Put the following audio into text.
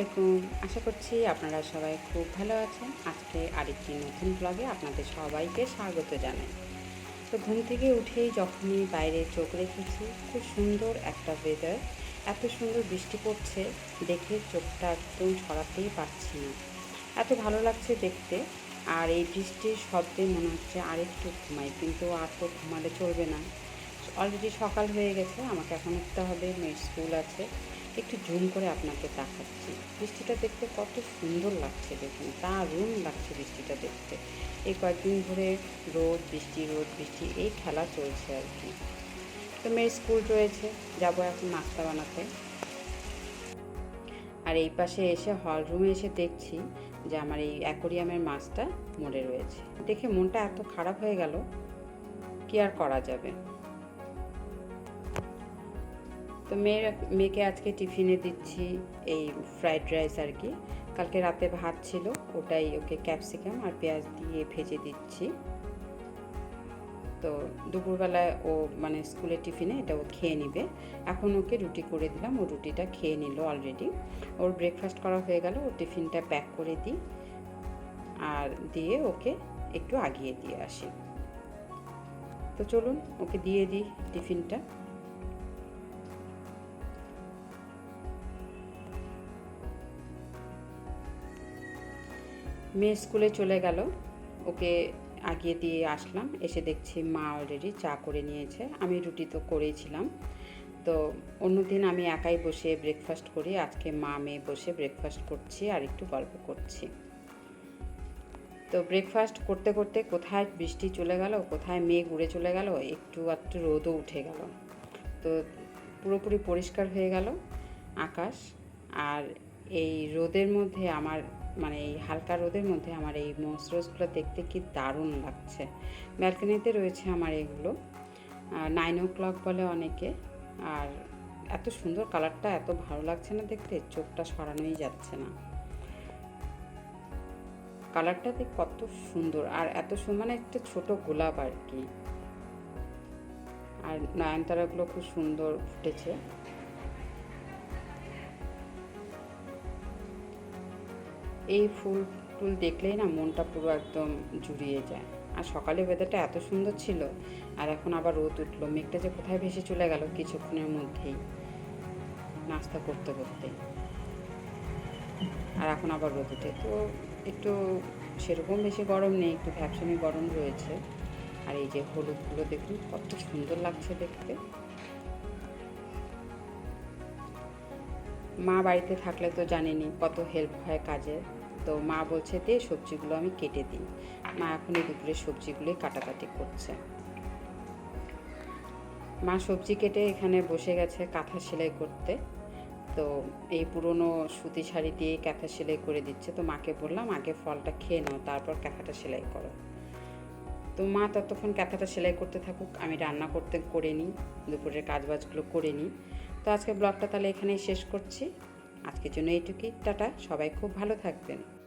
আলাইকুম। আশা করছি আপনারা সবাই খুব ভালো আছেন। আজকে আরেকটি নতুন ব্লগে আপনাদের সবাইকে স্বাগত জানাই। তো ঘুম থেকে উঠেই যখনই বাইরে চোখ রেখেছি, খুব সুন্দর একটা ওয়েদার এত সুন্দর বৃষ্টি পড়ছে, দেখে চোখটা একদম ছড়াতেই পারছি না। এত ভালো লাগছে দেখতে। আর এই বৃষ্টির শব্দে মনে হচ্ছে আর একটু ঘুমাই, কিন্তু আর তো ঘুমালে চলবে না। অলরেডি সকাল হয়ে গেছে, আমাকে এখন উঠতে হবে, মেয়ের স্কুল আছে। একটু জুম করে আপনাকে দেখাচ্ছি। বৃষ্টিটা দেখতে কত সুন্দর লাগছে দেখুন, দারুণ লাগছে বৃষ্টিটা দেখতে। এই কয়েকদিন ধরে রোদ, বৃষ্টি রোদ, বৃষ্টি, এই খেলা চলছে আর কি। তো মেয়ের স্কুল রয়েছে, যাব এখন নাস্তা বানাতে। আর এই পাশে এসে হল রুমে এসে দেখছি যে আমার এই অ্যাকোরিয়ামের মাছটা মরে রয়েছে। দেখে মনটা এত খারাপ হয়ে গেল, কি আর করা যাবে? তো মেয়ের মেয়েকে আজকে টিফিনে দিচ্ছি এই ফ্রাইড রাইস আর কি। কালকে রাতে ভাত ছিল, ওটাই ওকে ক্যাপসিকাম আর পেঁয়াজ দিয়ে ভেজে দিচ্ছি। তো দুপুরবেলায় ও মানে স্কুলের টিফিনে এটা ও খেয়ে নিবে। এখন ওকে রুটি করে দিলাম, ও রুটিটা খেয়ে নিল অলরেডি ওর ব্রেকফাস্ট করা হয়ে গেল, ওর টিফিনটা প্যাক করে দিই আর দিয়ে ওকে একটু আগিয়ে দিয়ে আসি। তো চলুন, ওকে দিয়ে দিই টিফিনটা। মেয়ে স্কুলে চলে গেল। ওকে আগিয়ে দিয়ে আসলাম। এসে দেখছি মা অলরেডি চা করে নিয়েছে। আমি রুটি তো করেইছিলাম তো অন্যদিন আমি একাই বসে ব্রেকফাস্ট করি। আজকে মা মেয়ে বসে ব্রেকফাস্ট করছি আর একটু গল্প করছি। তো ব্রেকফাস্ট করতে করতে কোথায় বৃষ্টি চলে গেল, কোথায় মেঘ উড়ে চলে গেল, একটু একটু রোদও উঠে গেল। তো পুরোপুরি পরিষ্কার হয়ে গেল আকাশ। আর এই রোদের মধ্যে আমার মানে এই হালকা রোদের মধ্যে আমার এই মসরোজগুলো দেখতে কি দারুণ লাগছে। ব্যালকনিতে রয়েছে আমার এগুলো। নাইন ও ক্লক বলে অনেকে। আর এত সুন্দর কালারটা, এত ভালো লাগছে না দেখতে, চোখটা সরানোই যাচ্ছে না। কালারটা দেখ কত সুন্দর। আর এত সুন্দর মানে একটা ছোট গোলাপ আর কি। আর নয়নতারাগুলো খুব সুন্দর ফুটেছে। এই ফুল, টুল দেখলেই না মনটা পুরো একদম জুড়িয়ে যায়। আর সকালে ওয়েদারটা এত সুন্দর ছিল, আর এখন আবার রোদ উঠল। মেঘটা যে কোথায় ভেসে চলে গেল কিছুক্ষণের মধ্যেই, নাস্তা করতে করতে আর এখন আবার রোদ উঠে। তো একটু সেরকম বেশি গরম নেই, একটু ভ্যাপসনি গরম রয়েছে। আর এই যে হলুদগুলো দেখুন, কত সুন্দর লাগছে দেখতে। মা বাড়িতে থাকলে তো জানেনি কত হেল্প হয় কাজে তো মা বলছে, দে সবজিগুলো আমি কেটে দিই। মা এখন এই দুপুরে সবজিগুলোই কাটাকাটি করছে। মা সবজি কেটে এখানে বসে গেছে কাঁথা সেলাই করতে। তো এই পুরনো সুতি শাড়ি দিয়ে কাঁথা সেলাই করে দিচ্ছে। তো মাকে বললাম, আগে ফলটা খেয়ে নাও, তারপর কাঁথাটা সেলাই করো। তো মা ততক্ষণ কাঁথাটা সেলাই করতে থাকুক, আমি রান্না করতে করে নিই দুপুরের কাজবাজগুলো করে নিই তো আজকে ব্লগটা তাহলে এখানেই শেষ করছি। আজকের জন্য এইটুকুই। টাটা সবাই খুব ভালো থাকবেন।